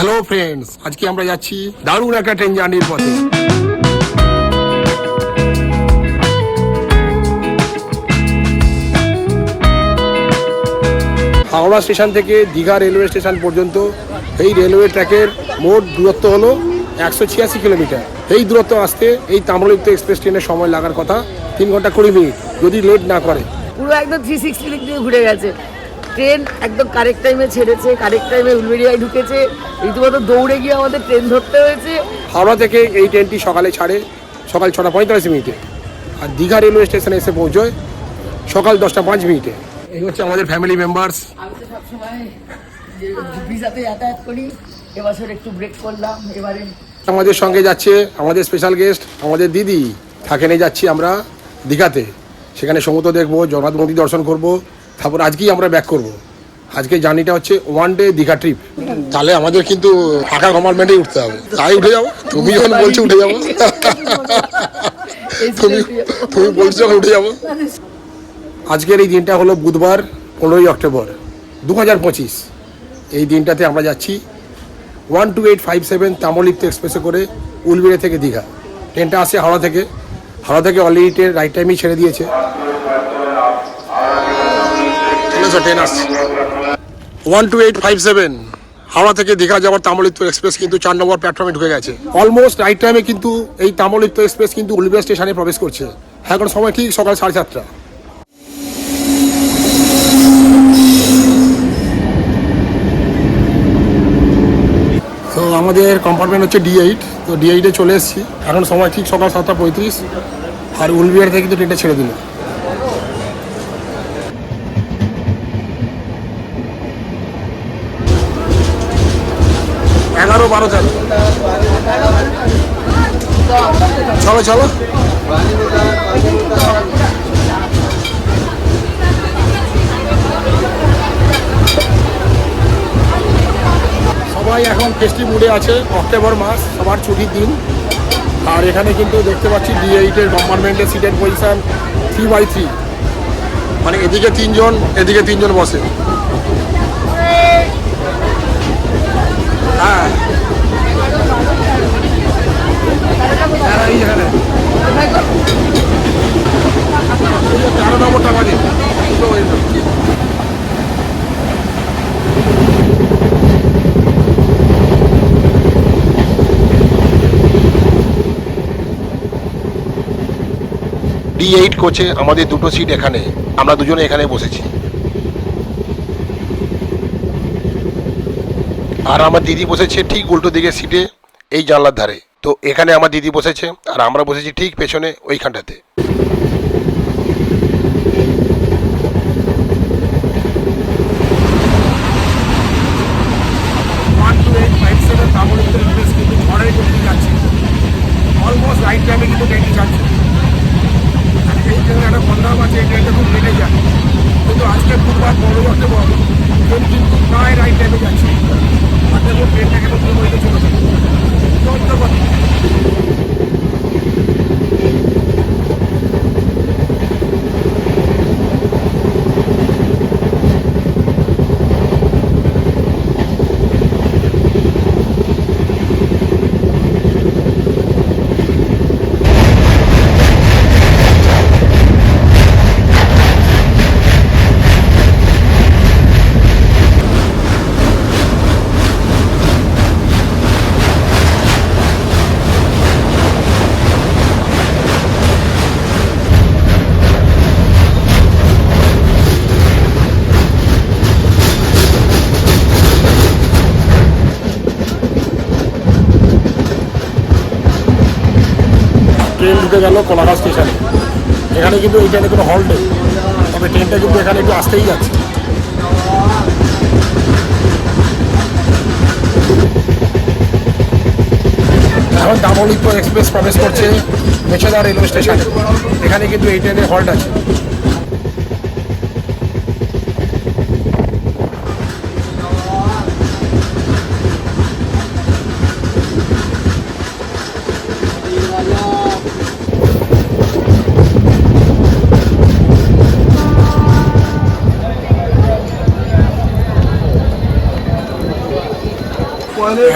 Hello friends আজকে আমরা যাচ্ছি দারুণ একটা ট্রেন জার্নির পথে। হাওড়া স্টেশন থেকে দীঘা রেলওয়ে স্টেশন পর্যন্ত এই রেলওয়ে ট্র্যাকের মোট দূরত্ব হলো একশো ছিয়াশি কিলোমিটার। এই দূরত্ব আসতে এই তাম্রলিপ্ত এক্সপ্রেস ট্রেনের সময় লাগার কথা তিন ঘণ্টা কুড়ি মিনিট, যদি লেট না করে। পুরো একদম থ্রি সিক্সটি ঘুরে গেছে। ট্রেন একদম কারেক্ট টাইমে ছেড়েছে কারেক্ট টাইমে উলবেড়িয়ায় ঢুকেছে। রীতিমতো দৌড়ে গিয়ে আমাদের ট্রেন ধরতে হয়েছে। হাওড়া থেকে এই ট্রেনটি সকালে ছাড়ে সকাল ছটা পঁয়তাল্লিশ মিনিটে। আর দীঘা রেলওয়ে স্টেশনে এসে পৌঁছয় সকাল দশটা পাঁচ মিনিটে। এই হচ্ছে আমাদের ফ্যামিলি মেম্বার্স আমি তো সবসময় ভিসাতে যাতায়াত করি এবছর একটু ব্রেক করলাম এবারে আমাদের সঙ্গে যাচ্ছে আমাদের স্পেশাল গেস্ট আমাদের দিদি। থাকেনে যাচ্ছি আমরা দীঘাতে। সেখানে সমুদ্র দেখব জগন্নাথ মন্দির দর্শন করব। তারপর আজকেই আমরা ব্যাক করব। আজকে জার্নিটা হচ্ছে ওয়ান ডে দীঘা ট্রিপ তাহলে আমাদের কিন্তু ফাঁকা কমার্টমেন্টেই উঠতে হবে। তাই উঠে যাব? তুমি যখন বলছো উঠে যাব। তুমি তুমি বলছো যখন উঠে যাব। আজকের এই দিনটা হলো বুধবার পনেরোই অক্টোবর দু হাজার পঁচিশ। এই দিনটাতে আমরা যাচ্ছি one two eight five seven Tamralipta এক্সপ্রেসে করে উলবিড়ে থেকে দীঘা। ট্রেনটা আসে হাওড়া থেকে। হাওড়া থেকে অলরেডি ট্রেন রাইট টাইমেই ছেড়ে দিয়েছে। ট্রেন আসছে। One two eight five seven Howrah থেকে দীঘা যাওয়ার তাম্রলিপ্ত এক্সপ্রেস কিন্তু চার নম্বর প্ল্যাটফর্মে ঢুকে গেছে। অলমোস্ট রাইট টাইমে কিন্তু এই তাম্রলিপ্ত এক্সপ্রেস কিন্তু উলবেড়া স্টেশনে প্রবেশ করছে। এখন সময় ঠিক সকাল সাড়ে সাতটা। তো আমাদের কম্পার্টমেন্ট হচ্ছে ডি এইট তো ডি এইটে চলে এসেছি। এখন সময় ঠিক সকাল সাতটা পঁয়ত্রিশ। আর উলবিয়ার থেকে কিন্তু ট্রেনটা ছেড়ে দিল। বারো তেরো চলো চলো। সবাই এখন ফেস্টিভ মুডে আছে, অক্টোবর মাস, সবার ছুটির দিন। আর এখানে কিন্তু দেখতে পাচ্ছি ডি এইটের কম্পার্টমেন্টের সিটের পজিশন থ্রি বাই থ্রি মানে এদিকে তিনজন এদিকে তিনজন বসে। হ্যাঁ। যাবে। ডি এইট কোচে আমাদের দুটো সিট এখানে। আমরা দুজনে এখানে বসেছি। আর আমার দিদি বসেছে ঠিক উল্টো দিকে সিটে এই জানলার ধারে। তো এখানে আমার দিদি বসেছে আর আমরা বসেছি ঠিক পেছনে ওইখানটাতে অলমোস্ট রাইট টাইমে কিন্তু ট্রেনটি যাচ্ছে এই ট্রেনের একটা বন্ধ আছে এই ট্রেনটা খুব লেটে যায় কিন্তু আজকে বুধবার পনেরোই অক্টোবর ট্রেন কিন্তু প্রায় রাইট টাইমে যাচ্ছে আর দেখুন ট্রেনটা কেন পুরো হইতে চলেছে চোদ্দ কথা ট্রেন ঢুকে গেল কোলাঘাট স্টেশনে। এখানে কিন্তু এই ট্রেনে কোনো হল্ট নেই। তবে ট্রেনটা কিন্তু এখানে একটু আসতেই যাচ্ছে। এখন দামলিপ্ত এক্সপ্রেস প্রবেশ করছে মেছেদা রেলওয়ে স্টেশনে। এখানে কিন্তু এই ট্রেনের হল্ট আছে।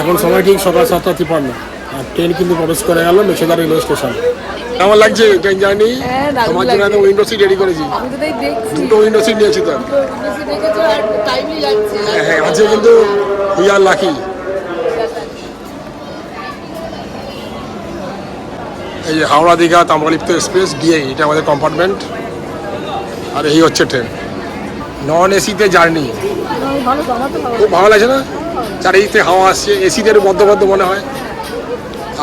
এখন সময় ঠিক সকাল সাতটা তিপান্ন আর ট্রেন কিন্তু প্রবেশ করে গেল মেছেদা রেলওয়ে স্টেশন কেমন লাগছে ট্রেন জার্নি হ্যাঁ, তোমার জন্য লাগছে। উইন্ডো সিট রেডি করেছি। আমি দুটো উইন্ডো সিট নিয়েছি তো। যাচ্ছে। হ্যাঁ আছে কিন্তু উই আর লাকি এই যে হাওড়া দীঘা তাম্রলিপ্ত এক্সপ্রেস ডিএ এটা আমাদের কম্পার্টমেন্ট আর এই হচ্ছে ট্রেন নন এসিতে জার্নি খুব ভালো লাগছে না? চারিদিক হাওয়া আসছে এসিতে একটু বদ্ধ বদ্ধ মনে হয়।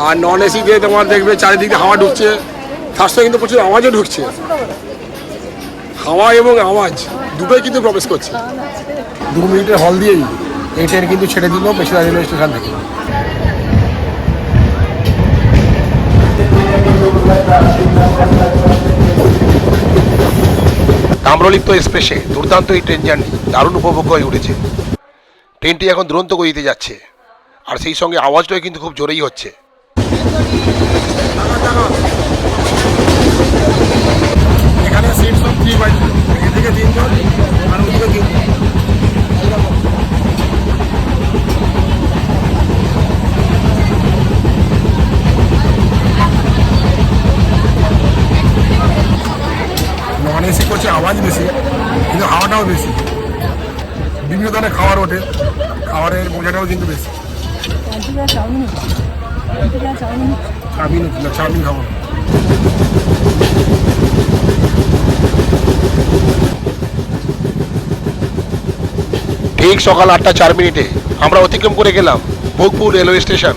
আর নন এসিতে তোমার দেখবে চারিদিক দিয়ে হাওয়া ঢুকছে। তার কিন্তু প্রচুর আওয়াজও ঢুকছে। হাওয়া এবং আওয়াজ, দুটোই কিন্তু প্রবেশ করছে। দু মিনিটের হল দিয়েই এই ট্রেন কিন্তু ছেড়ে দিল বেশিরভাগ রেলওয়ে স্টেশন থেকে। তাম্রলিপ্ত এক্সপ্রেসে দুর্দান্ত এই ট্রেন জার্নি দারুণ উপভোগ্য হয়ে উঠেছে। ট্রেনটি এখন দুরন্ত গতিতে যাচ্ছে। আর সেই সঙ্গে আওয়াজটাও কিন্তু খুব জোরেই হচ্ছে। এখানে সিট করছে আওয়াজ বেশি, কিন্তু হাওয়াটাও বেশি। বিভিন্ন ধরনের খাবার ওঠে। খাবারের মজাটাও কিন্তু বেশি। চাউমিন চাউমিন ঠিক সকাল আটটা চার মিনিটে আমরা অতিক্রম করে গেলাম ভোগপুর রেলওয়ে স্টেশন।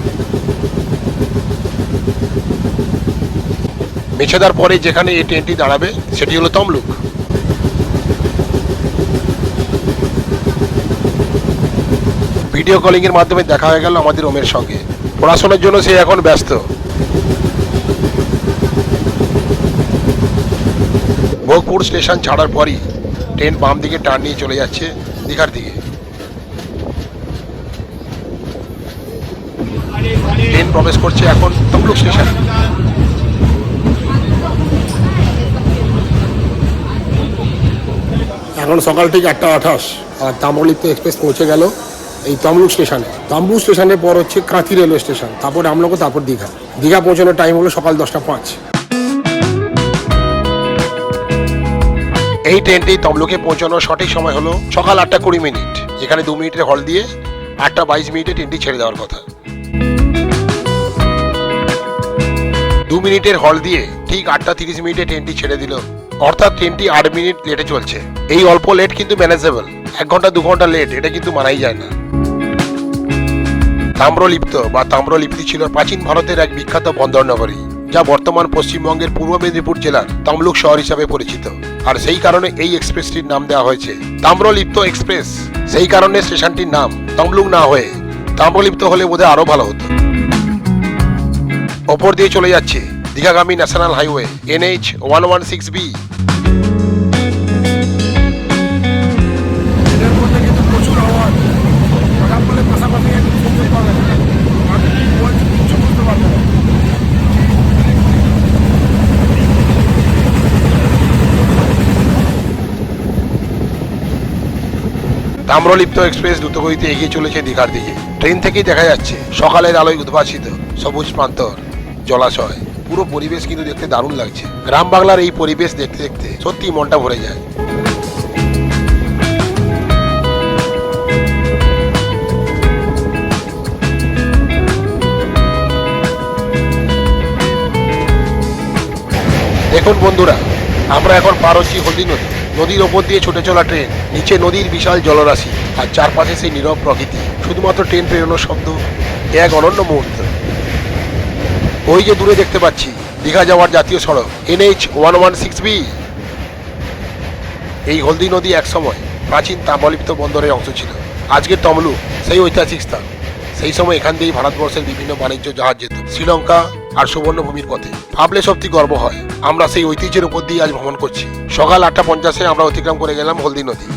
মেছেদার পরে যেখানে এই ট্রেনটি দাঁড়াবে, সেটি হলো তমলুক। ভিডিও কলিংয়ের মাধ্যমে দেখা হয়ে গেল আমাদের ওমের সঙ্গে। পড়াশোনার জন্য সে এখন ব্যস্ত। ভোগপুর স্টেশন ছাড়ার পরই ট্রেন বাম দিকে টার্ন নিয়ে চলে যাচ্ছে দীঘার দিকে। ট্রেন প্রবেশ করছে এখন তমলুক স্টেশন। এখন সকাল থেকে আটটা আঠাশ, আর তাম্রলিপ্ত এক্সপ্রেস পৌঁছে গেল। এই তমলুক স্টেশনে তমলুক স্টেশনের পর হচ্ছে কাঁথি রেলওয়ে স্টেশন। তারপর আমলোক, তারপর দীঘা। দীঘা পৌঁছানোর টাইম হলো সকাল দশটা পাঁচ। এই ট্রেনটি তমলুকে পৌঁছানোর সঠিক সময় হলো সকাল আটটা কুড়ি মিনিট। যেখানে দু মিনিটের হল দিয়ে আটটা বাইশ মিনিটে ট্রেনটি ছেড়ে দেওয়ার কথা। দু মিনিটের হল দিয়ে ঠিক আটটা তিরিশ মিনিটে ট্রেনটি ছেড়ে দিল। অর্থাৎ ট্রেনটি আট মিনিট লেটে চলছে। এই অল্প লেট কিন্তু ম্যানেজেবল এক ঘণ্টা, দু ঘণ্টা লেট এটা কিন্তু মানাই যায় না। তাম্রলিপ্ত বা তাম্রলিপ্তি ছিল প্রাচীন ভারতের এক বিখ্যাত বন্দর নগরী যা বর্তমান পশ্চিমবঙ্গের পূর্ব মেদিনীপুর জেলার তমলুক শহর হিসাবে পরিচিত। আর সেই কারণে এই এক্সপ্রেসটির নাম দেওয়া হয়েছে তাম্রলিপ্ত এক্সপ্রেস। সেই কারণে স্টেশনটির নাম তমলুক না হয়ে তাম্রলিপ্ত হলে বোধহয় আরও ভালো হতো। ওপর দিয়ে চলে যাচ্ছে দীঘাগামী national highway NH one one six B Tamralipta express দ্রুতগতিতে এগিয়ে চলেছে দীঘার দিকে। ট্রেন থেকেই দেখা যাচ্ছে, সকালের আলোয় উদ্ভাসিত সবুজ প্রান্তর, জলাশয়। পুরো পরিবেশ কিন্তু দেখতে দারুণ লাগছে। গ্রাম বাংলার এই পরিবেশ দেখতে দেখতে সত্যি মনটা ভরে যায়। দেখুন বন্ধুরা, আমরা এখন পার হচ্ছি হলদি নদী। নদীর ওপর দিয়ে ছুটে চলা ট্রেন, নিচে নদীর বিশাল জলরাশি আর চারপাশে সেই নীরব প্রকৃতি, শুধুমাত্র ট্রেন পেরোনোর শব্দ এক অনন্য মুহূর্ত। ওই যে দূরে দেখতে পাচ্ছি, দীঘা যাওয়ার জাতীয় সড়ক, NH one one six B. এই হলদি নদী একসময় প্রাচীন তাম্রলিপ্ত বন্দরের অংশ ছিল। আজকের তমলুক সেই ঐতিহাসিক স্থান। সেই সময় এখান দিয়েই ভারতবর্ষের বিভিন্ন বাণিজ্য জাহাজ যেত। শ্রীলঙ্কা আর সুবর্ণভূমির পথে। ভাবলে সত্যি গর্ব হয়। আমরা সেই ঐতিহ্যের উপর দিয়ে আজ ভ্রমণ করছি। সকাল আটটা পঞ্চাশে আমরা অতিক্রম করে গেলাম হলদি নদী।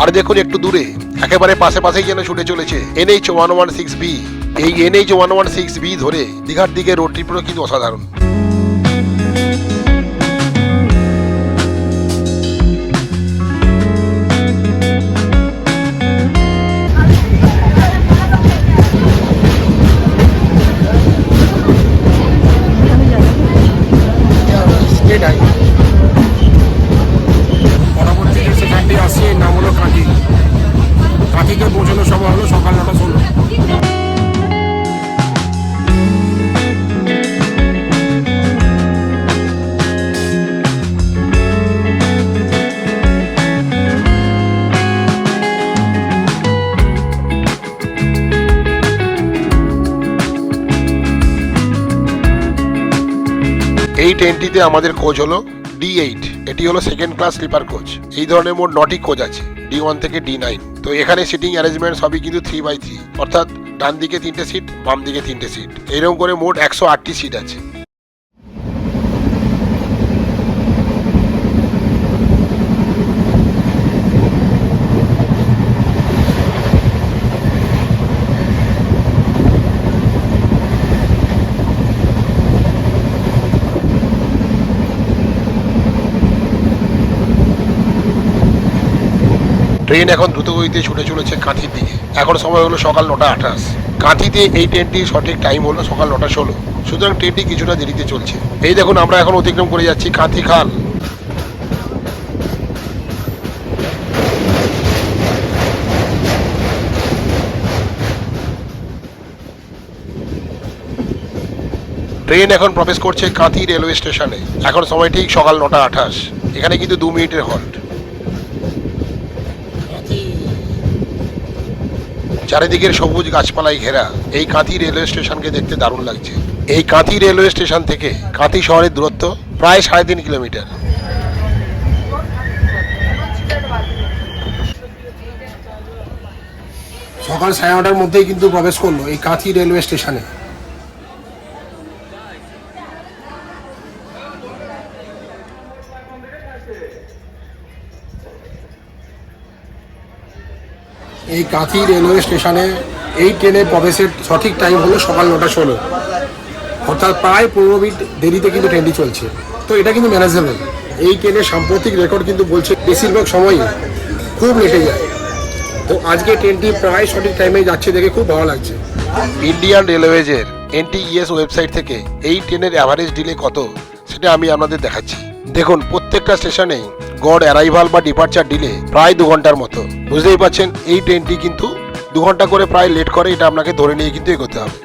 আর দেখুন একটু দূরে, একেবারে পাশে পাশেই যেন ছুটে চলেছে NH one one six B. এই NH one one six B ধরে দীঘার দিকে রোড ট্রিপও কিন্তু অসাধারণ। পরবর্তী সেখানটি আসছে নাম হলো কাঁথি। কাঁথিতে পৌঁছানোর সময় হলো এই ট্রেনটিতে আমাদের কোচ হলো ডি এইট এটি হলো সেকেন্ড ক্লাস স্লিপার কোচ এই ধরনের মোট নটি কোচ আছে ডি ওয়ান থেকে ডি নাইন তো এখানে সিটিং অ্যারেঞ্জমেন্ট সবই কিন্তু থ্রি বাই থ্রি অর্থাৎ ডান দিকে তিনটে সিট বাম দিকে তিনটে সিট এরকম করে মোট একশো আটটি সিট আছে। ট্রেন এখন দ্রুত গতিতে ছুটে চলেছে কাঁথির দিকে। এখন সময় হলো সকাল নটা আঠাশ। কাঁথিতে এই ট্রেনটির সঠিক টাইম হলো সকাল নটা ষোলো। সুতরাং ট্রেনটি কিছুটা দেরিতে চলছে। এই দেখুন, আমরা এখন অতিক্রম করে যাচ্ছি কাঁথি খাল। ট্রেন এখন প্রবেশ করছে কাঁথি রেলওয়ে স্টেশনে। এখন সময় ঠিক সকাল নটা আঠাশ। এখানে কিন্তু দু মিনিটের হল্ট। চারিদিকের সবুজ গাছপালায় ঘেরা এই কাঁথি রেলওয়ে স্টেশনকে দেখতে দারুণ লাগছে। এই কাঁথি রেলওয়ে স্টেশন থেকে কাঁথি শহরের দূরত্ব প্রায় সাড়ে তিন কিলোমিটার। সকাল সাড়ে নটার মধ্যেই কিন্তু প্রবেশ করল এই কাঁথি রেলওয়ে স্টেশনে। এই কাঁথি রেলওয়ে স্টেশনে এই ট্রেনে প্রবেশের সঠিক টাইম হলো সকাল নটা ষোলো। অর্থাৎ প্রায় পনেরো মিনিট দেরিতে কিন্তু ট্রেনটি চলছে। তো এটা কিন্তু ম্যানেজেবল এই ট্রেনের সাম্প্রতিক রেকর্ড কিন্তু বলছে বেশিরভাগ সময়ই খুব লেটে যায়। তো আজকে ট্রেনটি প্রায় সঠিক টাইমে যাচ্ছে দেখে খুব ভালো লাগছে। ইন্ডিয়ান রেলওয়েজের এনটিইএস ওয়েবসাইট থেকে এই ট্রেনের অ্যাভারেজ ডিলে কত, সেটা আমি আপনাদের দেখাচ্ছি। দেখুন, প্রত্যেকটা স্টেশনেই গড় অ্যারাইভাল বা ডিপার্চার ডিলে প্রায় দু ঘণ্টার মতো। বুঝতেই পারছেন, এই ট্রেনটি কিন্তু দু ঘণ্টা করে প্রায় লেট করে, এটা আপনাকে ধরে নিয়ে কিন্তু এগোতে হবে।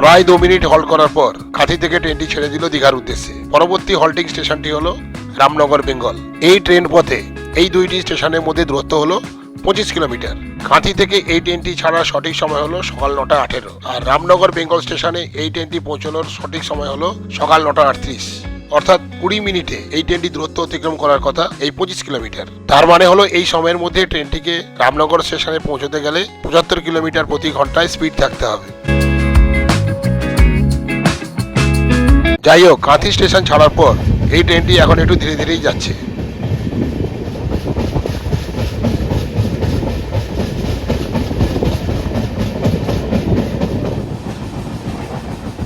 প্রায় দু মিনিট হল্ট করার পর কাঁথি থেকে ট্রেনটি ছেড়ে দিল দীঘার উদ্দেশ্যে। পরবর্তী হল্টিং স্টেশনটি হলো রামনগর, বেঙ্গল। এই ট্রেন পথে এই দুইটি স্টেশনের মধ্যে দূরত্ব হলো পঁচিশ কিলোমিটার। কাঁথি থেকে এই ট্রেনটি ছাড়ার সঠিক সময় হলো সকাল নটা আঠেরো। আর রামনগর, বেঙ্গল স্টেশনে এই ট্রেনটি পৌঁছানোর সঠিক সময় হলো সকাল নটা আটত্রিশ। অর্থাৎ কুড়ি মিনিটে এই ট্রেনটি দূরত্ব অতিক্রম করার কথা এই পঁচিশ কিলোমিটার। তার মানে হলো এই সময়ের মধ্যে ট্রেনটিকে রামনগর স্টেশনে পৌঁছতে গেলে পঁচাত্তর কিলোমিটার প্রতি ঘন্টায় স্পিড থাকতে হবে। যাই হোক, কাঁথি স্টেশন ছাড়ার পর এই ট্রেনটি এখন একটু ধীরে ধীরেই যাচ্ছে।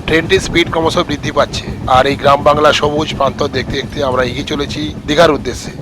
ট্রেনটির স্পিড ক্রমশ বৃদ্ধি পাচ্ছে, আর এই গ্রাম বাংলা সবুজ প্রান্ত দেখতে দেখতে আমরা এগিয়ে চলেছি দীঘার উদ্দেশ্যে।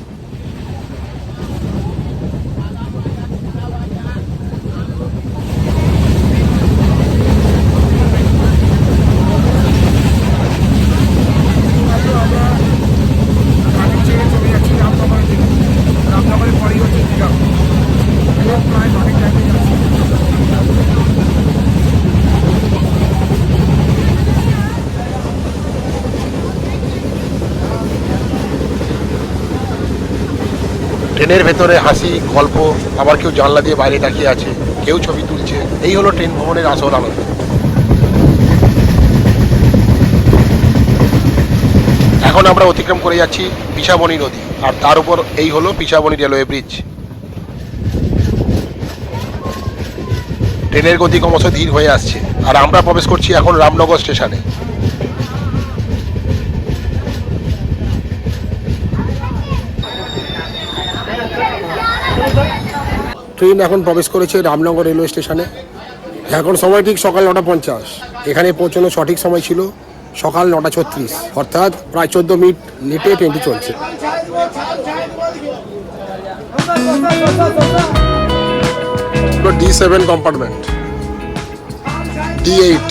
ট্রেনের ভেতরে হাসি, গল্প, আবার কেউ জানলা দিয়ে বাইরে তাকিয়ে আছে, কেউ ছবি তুলছে, এই হলো ট্রেন ভ্রমণের আসল আনন্দ। এখন আমরা অতিক্রম করে যাচ্ছি পিসাবনি নদী, আর তার উপর এই হলো পিসাবনি রেলওয়ে ব্রিজ। ট্রেনের গতি ক্রমশ ধীর হয়ে আসছে, আর আমরা প্রবেশ করছি এখন রামনগর স্টেশনে। ট্রেন এখন প্রবেশ করেছে রামনগর রেলওয়ে স্টেশনে। এখন সময় ঠিক সকাল নটা পঞ্চাশ। এখানে পৌঁছানোর সঠিক সময় ছিল সকাল নটা ছত্রিশ। অর্থাৎ প্রায় চোদ্দ মিনিট লেটে ট্রেনটি চলছে। D seven compartment D eight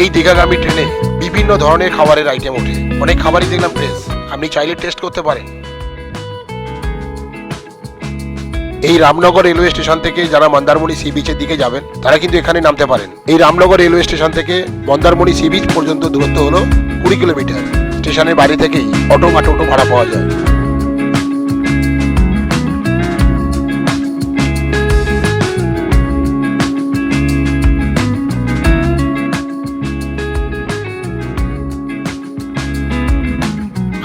এই দীঘাগামী ট্রেনে বিভিন্ন ধরনের খাবারের আইটেম ওঠে। অনেক খাবারই দেখলাম ফ্রেশ আপনি চাইলে টেস্ট করতে পারেন। এই রামনগর রেলওয়ে স্টেশন থেকে যারা মন্দারমণি সি বিচের দিকে যাবেন, তারা কিন্তু এখানে নামতে পারেন। এই রামনগর রেলওয়ে স্টেশন থেকে মন্দারমণি সি বিচ পর্যন্ত দূরত্ব হলো কুড়ি কিলোমিটার। স্টেশনের বাইরে থেকেই অটো বা টোটো ভাড়া পাওয়া যায়।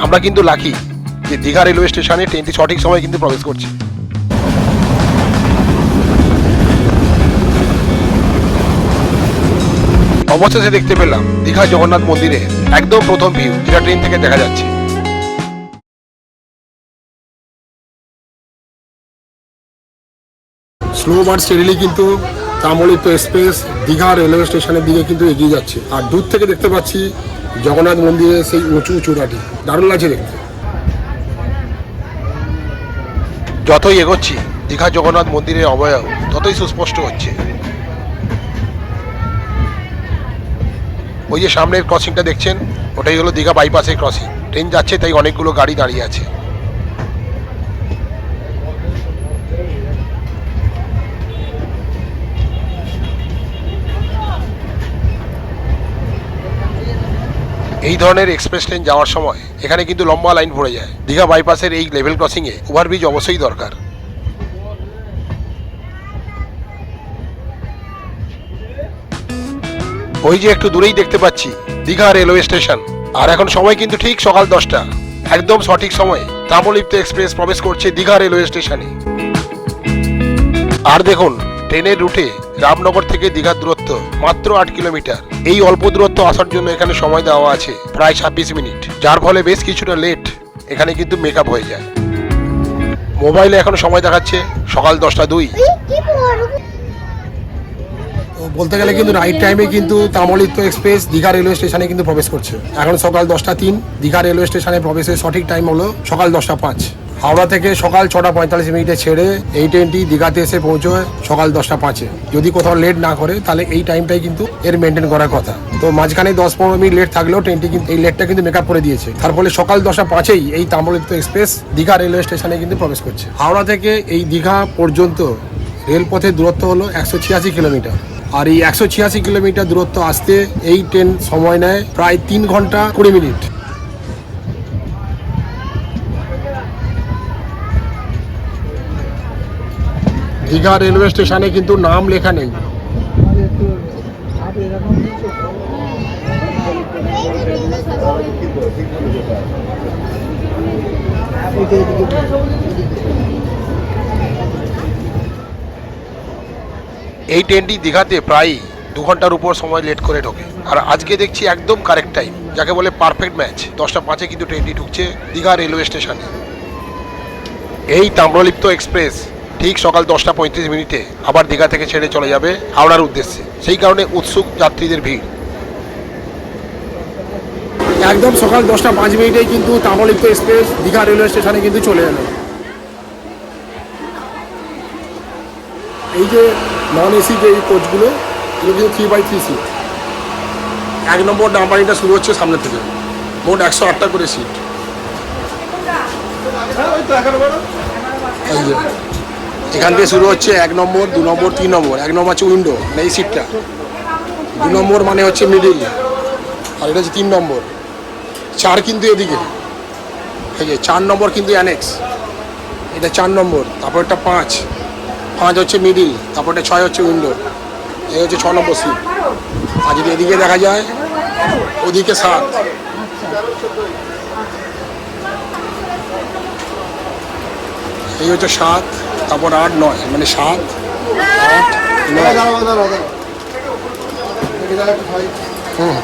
আমরা কিন্তু লাকি যে দীঘা রেলওয়ে স্টেশনে ট্রেনটি সঠিক সময় কিন্তু প্রবেশ করছে। অবশেষে দেখতে পেলাম। দীঘা জগন্নাথ মন্দিরে একদম প্রথম ভিউ যেটা ট্রেন থেকে দেখা যাচ্ছে। স্লো বাট স্টেডিলি কিন্তু তামলিত এক্সপ্রেস দীঘা রেলওয়ে স্টেশনের দিকে কিন্তু এগিয়ে যাচ্ছে। আর দূর থেকে দেখতে পাচ্ছি জগন্নাথ মন্দিরের সেই উঁচু চূড়াটি। দারুণ লাগছে দেখতে। যতই এগোচ্ছি দীঘা জগন্নাথ মন্দিরের অবয়ব ততই সুস্পষ্ট হচ্ছে। ওই যে সামনের ক্রসিংটা দেখছেন, ওটাই হলো দীঘা বাইপাসের ক্রসিং ট্রেন যাচ্ছে, তাই অনেকগুলো গাড়ি দাঁড়িয়ে আছে। এই ধরনের এক্সপ্রেস ট্রেন যাওয়ার সময়, এখানে কিন্তু লম্বা লাইন পড়ে যায়। দীঘা বাইপাসের এই লেভেল ক্রসিংয়ে ওভারব্রিজ অবশ্যই দরকার। ওই যে একটু দূরেই দেখতে পাচ্ছি, দীঘা রেলওয়ে স্টেশন। আর এখন সময় কিন্তু ঠিক সকাল দশটা, একদম সঠিক সময়ে তাম্রলিপ্ত এক্সপ্রেস প্রবেশ করছে দীঘা রেলওয়ে স্টেশনে। আর দেখুন, ট্রেনের রুটে রামনগর থেকে দীঘার দূরত্ব মাত্র আট কিলোমিটার। এই অল্প দূরত্ব আসার জন্য এখানে সময় দেওয়া আছে প্রায় ছাব্বিশ মিনিট। যার ফলে বেশ কিছুটা লেট এখানে কিন্তু মেকআপ হয়ে যায়। মোবাইলে এখন সময় দেখাচ্ছে সকাল দশটা দুই। বলতে গেলে কিন্তু রাইট টাইমে কিন্তু তামলিত এক্সপ্রেস দীঘা রেলওয়ে স্টেশনে কিন্তু প্রবেশ করছে। এখন সকাল দশটা তিন, দীঘা রেলওয়ে স্টেশনে প্রবেশের সঠিক টাইম হলো সকাল দশটা পাঁচ। হাওড়া থেকে সকাল ছটা পঁয়তাল্লিশ মিনিটে ছেড়ে এই ট্রেনটি দীঘাতে এসে পৌঁছয় সকাল দশটা পাঁচে। যদি কোথাও লেট না করে, তাহলে এই টাইমটাই কিন্তু এর মেনটেন করার কথা। তো মাঝখানে দশ পনেরো মিনিট লেট থাকলেও ট্রেনটি কিন্তু, এই লেটটা কিন্তু মেকআপ করে দিয়েছে। তার ফলে সকাল দশটা পাঁচেই এই তাম্রলিপ্ত এক্সপ্রেস দীঘা রেলওয়ে স্টেশনে কিন্তু প্রবেশ করছে। হাওড়া থেকে এই দীঘা পর্যন্ত রেলপথের দূরত্ব হলো একশো ছিয়াশি কিলোমিটার। আর এই একশো ছিয়াশি কিলোমিটার দূরত্ব আসতে এই ট্রেন সময় নেয় প্রায় তিন ঘণ্টা কুড়ি মিনিট। দীঘা রেলওয়ে স্টেশনে কিন্তু নাম লেখা নেই। এই ট্রেনটি দীঘাতে প্রায় দু ঘণ্টার উপর সময় লেট করে ঢোকে। আর আজকে দেখছি একদম কারেক্ট টাইম যাকে বলে পারফেক্ট ম্যাচ দশটা পাঁচে কিন্তু ট্রেনটি ঢুকছে দীঘা রেলওয়ে স্টেশনে এই তাম্রলিপ্ত এক্সপ্রেস ঠিক সকাল দশটা পঁয়ত্রিশ মিনিটে আবার দীঘা থেকে ছেড়ে চলে যাবে হাওড়ার উদ্দেশ্যে। সেই কারণে উৎসুক যাত্রীদের ভিড়। একদম সকাল দশটা পাঁচ মিনিটেই কিন্তু তাম্রলিপ্ত এক্সপ্রেস দীঘা রেলওয়ে স্টেশনে কিন্তু চলে এলো। এই যে নন এসি যে এই কোচগুলো এগুলো কিন্তু থ্রি বাই থ্রি সিট এক নম্বর নাম্বারিংটা শুরু হচ্ছে সামনে থেকে। মোট একশো আটটা করে সিট এখান থেকে শুরু হচ্ছে এক নম্বর দু নম্বর তিন নম্বর। এক নম্বর হচ্ছে উইন্ডো এই সিটটা দু নম্বর মানে হচ্ছে মিডিল আর এটা হচ্ছে তিন নম্বর। চার কিন্তু এদিকে। এই যে চার নম্বর কিন্তু অ্যানেক্স এটা চার নম্বর তারপর একটা পাঁচ। পাঁচ হচ্ছে মিডিল তারপরে ছয় হচ্ছে উইন্ডো এই হচ্ছে ছ নম্বর সিট আর যদি এদিকে দেখা যায়, ওদিকে সাত। এই হচ্ছে সাত, তারপর আট, নয় মানে সাত, আট হুম।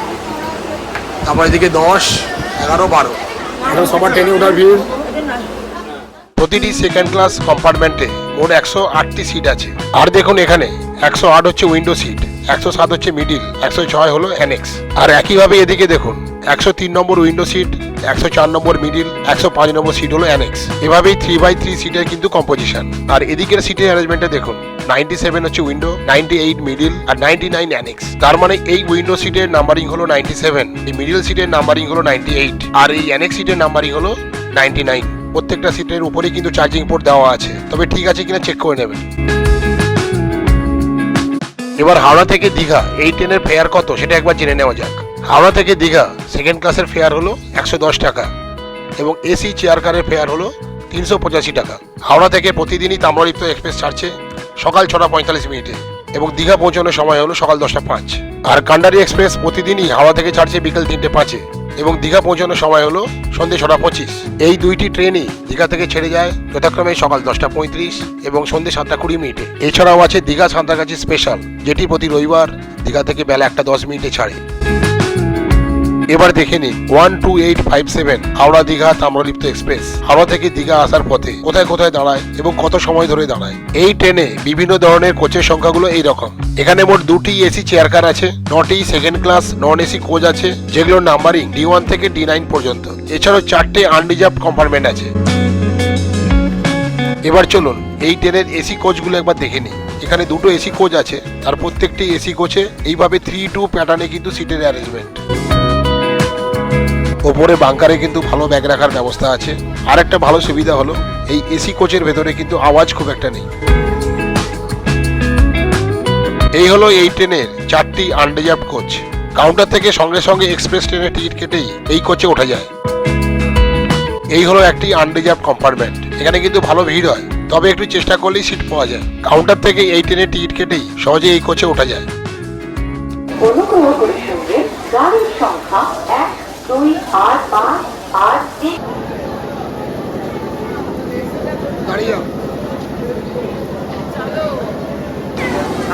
তারপর এদিকে দশ, এগারো, বারো। এখন সবার ট্রেনে ওঠার ভিড়। প্রতিটি সেকেন্ড ক্লাস কম্পার্টমেন্টে মোট একশো আটটি সিট আছে। আর দেখুন এখানে, একশো আট হচ্ছে উইন্ডো সিট একশো সাত হচ্ছে মিডিল একশো ছয় হলো অ্যানেক্স আর একইভাবে এদিকে দেখুন, একশো তিন নম্বর উইন্ডো সিট একশো চার নম্বর মিডিল একশো পাঁচ নম্বর সিট হলো অ্যানেক্স এভাবেই থ্রি বাই থ্রি সিটের কিন্তু কম্পোজিশন আর এদিকের সিটের অ্যারেঞ্জমেন্টে দেখুন নাইনটি সেভেন হচ্ছে উইন্ডো নাইনটি এইট মিডিল আর নাইনটি নাইন অ্যানেক্স তার মানে এই উইন্ডো সিটের নাম্বারিং হলো নাইনটি সেভেন এই মিডিল সিটের নাম্বারিং হলো নাইনটি এইট আর এই অ্যানেক্স সিটের নাম্বারিং হলো নাইনটি নাইন প্রত্যেকটা সিটের উপরেই কিন্তু চার্জিং পোর্ট দেওয়া আছে। তবে ঠিক আছে কিনা চেক করে নেবেন। এবার হাওড়া থেকে দীঘা, এই ট্রেনের ফেয়ার কত সেটা একবার জেনে নেওয়া যাক। হাওড়া থেকে দীঘা সেকেন্ড ক্লাসের ফেয়ার হলো একশো দশ টাকা এবং এসি চেয়ার কারের ফেয়ার হলো তিনশো পঁচাশি টাকা। হাওড়া থেকে প্রতিদিনই তাম্রলিপ্ত এক্সপ্রেস ছাড়ছে সকাল ছটা পঁয়তাল্লিশ মিনিটে এবং দীঘা পৌঁছানোর সময় হলো সকাল দশটা পাঁচ। আর কান্ডারি এক্সপ্রেস প্রতিদিনই হাওড়া থেকে ছাড়ছে বিকেল তিনটে পাঁচে। এবং দীঘা পৌঁছানোর সময় হলো সন্ধ্যে ছটা পঁচিশ। এই দুইটি ট্রেনই দীঘা থেকে ছেড়ে যায় যথাক্রমে সকাল দশটা পঁয়ত্রিশ এবং সন্ধ্যে সাতটা কুড়ি মিনিটে। এছাড়াও আছে দীঘা সান্তাগাছি স্পেশাল যেটি প্রতি রবিবার দীঘা থেকে বেলা একটা দশ মিনিটে ছাড়ে। এবার দেখে নিন one two eight five seven Howrah Digha Tamralipta express. Howrah থেকে দীঘা আসার পথে কোথায় কোথায় দাঁড়ায় এবং কত সময় ধরে দাঁড়ায়? এই ট্রেনে বিভিন্ন ধরনের কোচের সংখ্যাগুলো এই রকম। এখানে মোট দুটি এসি চেয়ার কার আছে, নটি second class non AC coach আছে, যেগুলোর নাম্বারিং ডি ওয়ান থেকে ডি নাইন পর্যন্ত। এছাড়াও চারটে আনরিজার্ভ কম্পার্টমেন্ট আছে। এবার চলুন, এই ট্রেনের এসি কোচগুলো একবার দেখে নিই এখানে দুটো এসি কোচ আছে তার প্রত্যেকটি এসি কোচে এইভাবে থ্রি টু প্যাটার্নে কিন্তু সিটের অ্যারেঞ্জমেন্ট ওপরে বাংকারে কিন্তু ভালো ব্যাগ রাখার ব্যবস্থা আছে। আর একটা ভালো সুবিধা হলো, এই এসি কোচের ভেতরে কিন্তু আওয়াজ খুব একটা নেই। এই হলো এই ট্রেনের চারটি আনরিজার্ভ কোচ কাউন্টার থেকে সঙ্গে সঙ্গে এক্সপ্রেস ট্রেনের টিকিট কেটেই এই কোচে ওঠা যায়। এই হলো একটি আনরিজার্ভ কম্পার্টমেন্ট এখানে কিন্তু ভালো ভিড় হয়, তবে একটু চেষ্টা করলেই সিট পাওয়া যায়। কাউন্টার থেকে এই ট্রেনের টিকিট কেটেই সহজে এই কোচে ওঠা যায়। অনুগ্রহ করে গাড়ির সংখ্যা এক দুই আট পাঁচ, আট তিন।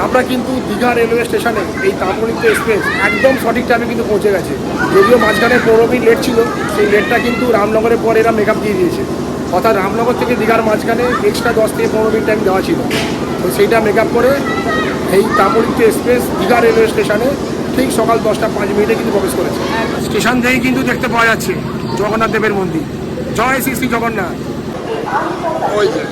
আমরা কিন্তু দীঘা রেলওয়ে স্টেশনে এই তাম্রলিপ্ত এক্সপ্রেস একদম সঠিক টাইমে কিন্তু পৌঁছে গেছে। যদিও মাঝখানে পনেরো মিনিট লেট ছিল, সেই লেটটা কিন্তু রামনগরের পর এরা মেকআপ দিয়ে দিয়েছে। অর্থাৎ রামনগর থেকে দীঘার মাঝখানে এক্সট্রা দশ থেকে পনেরো মিনিট টাইম দেওয়া ছিল। তো সেইটা মেকআপ করে এই তাম্রলিপ্ত এক্সপ্রেস দীঘা রেলওয়ে স্টেশনে ঠিক সকাল দশটা পাঁচ মিনিটে কিন্তু প্রবেশ করেছে স্টেশন থেকে কিন্তু দেখতে পাওয়া যাচ্ছে জগন্নাথ দেবের মন্দির জয় শ্রী শ্রী জগন্নাথ ওই যে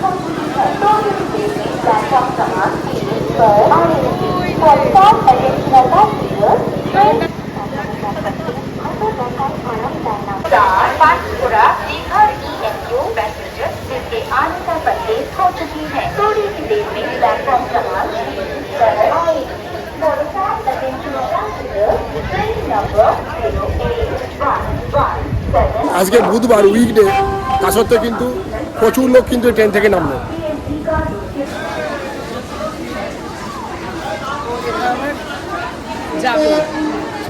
चार पांचपुरा दीघर ईएमयू पैसेंजर जिसके आने का संदेश हो चुकी है थोड़ी ही देर में प्लेटफॉर्म क्रमांक আজকে বুধবার উইকডে তা সত্ত্বেও কিন্তু প্রচুর লোক কিন্তু ট্রেন থেকে নামলো।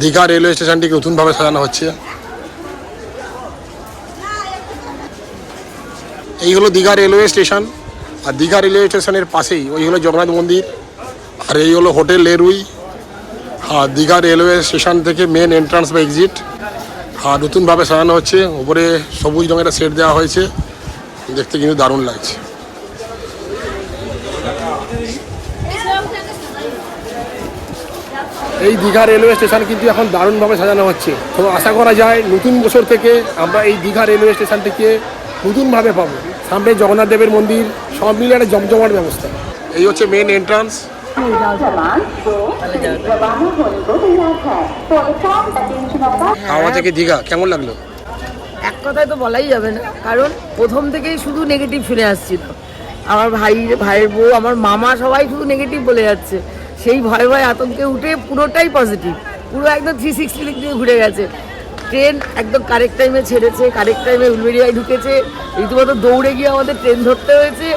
দীঘা রেলওয়ে স্টেশনটিকে নতুনভাবে সাজানো হচ্ছে। এই হলো দীঘা রেলওয়ে স্টেশন আর দীঘা রেলওয়ে স্টেশনের পাশেই ওই হলো জগন্নাথ মন্দির, আর এই হলো হোটেল লেরুই। দীঘা রেলওয়ে স্টেশন থেকে মেন এন্ট্রান্স বা এক্সিট আর নতুনভাবে সাজানো হচ্ছে ওপরে সবুজ রঙের একটা সেট দেওয়া হয়েছে। দেখতে কিন্তু দারুণ লাগছে। এই দীঘা রেলওয়ে স্টেশন কিন্তু এখন দারুণভাবে সাজানো হচ্ছে। তো আশা করা যায় নতুন বছর থেকে আমরা এই দীঘা রেলওয়ে স্টেশনটিকে নতুনভাবে পাবো। সামনে জগন্নাথ দেবের মন্দির সব মিলে একটা জমজমাট ব্যবস্থা। এই হচ্ছে মেন এন্ট্রান্স হাওড়া থেকে দীঘা, কেমন লাগল? এক কথায় তো বলাই যাবে না, কারণ প্রথম থেকেই শুধু নেগেটিভ ফিরে আসছিল আমার ভাই, ভাইয়ের বউ, আমার মামা সবাই শুধু নেগেটিভ বলে যাচ্ছে। সেই ভয় ভয় আতঙ্কে উঠে পুরোটাই পজিটিভ পুরো একদম থ্রি সিক্সটি ডিগ্রি ঘুরে গেছে। ট্রেন একদম কারেক্ট টাইমে ছেড়েছে কারেক্ট টাইমে উলবেড়িয়ায় ঢুকেছে, রীতিমতো দৌড়ে গিয়ে আমাদের ট্রেন ধরতে হয়েছে,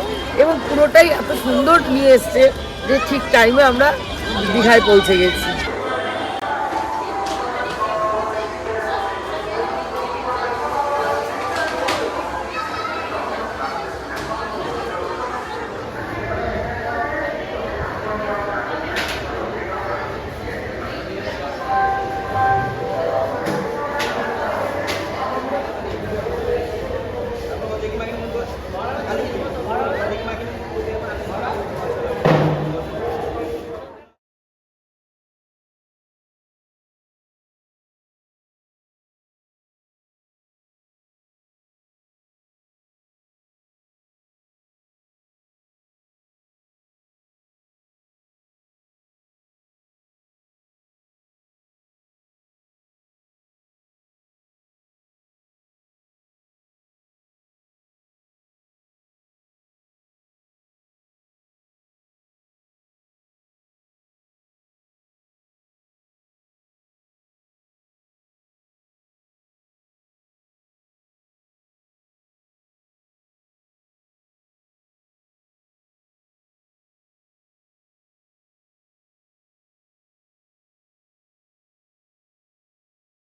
এবং পুরোটাই এত সুন্দর নিয়ে এসছে। যে ঠিক টাইমে আমরা দীঘায় পৌঁছে গেছি।